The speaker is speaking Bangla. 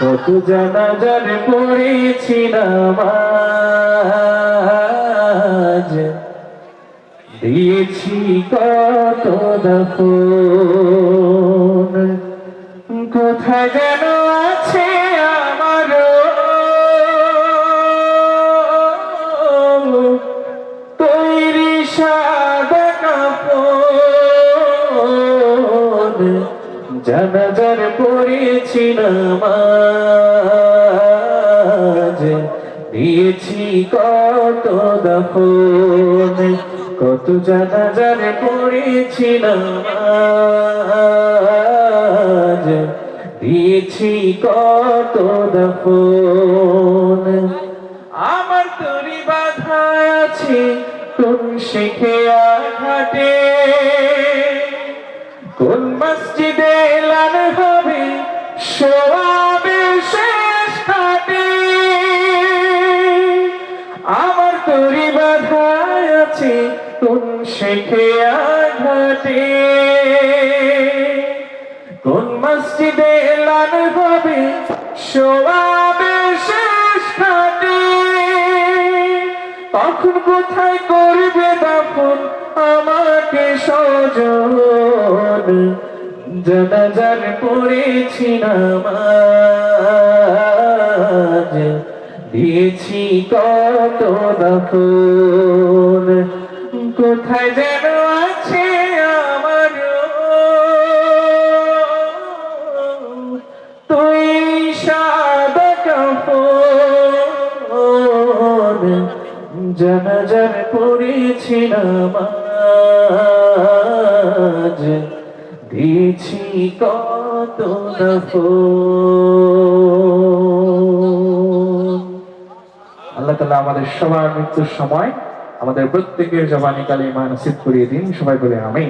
কত জানাজার পড়েছি নামাজ? দিয়েছি কত দফন? কোথায় যেন আছে আমার? তৈরি সাদা কাপড়। জানাজার পড়েছি নামাজ। দিয়েছি কত দফন, কত জানাজার পড়েছি নামাজ। দিয়েছি কত দফন। আমার তরি বাধা আছে, কোন শিখে আঘাটে কোন মসজিদে সোয়াবে শেষ ঘাটে আমার তরি বাধা আছে, কোন শেখে আঘাটে। কোন মসজিদে এলান হবে, সোয়াবে শেষ ঘাটে তখন কোথায় করবে দাফন, আমাকে সজন জানাজার পড়েছি নামাজ। দিয়েছি কত দাফন কোথায় যেন আছে আমার তুই সাদা কাপড় জানাজার পড়েছি নামাজ। দিয়েছি কত দফন আল্লাহ তালা আমাদের সবার মৃত্যুর সময় আমাদের প্রত্যেকের জবানি মানসিক করিয়ে দিন। সবাই বলে আমি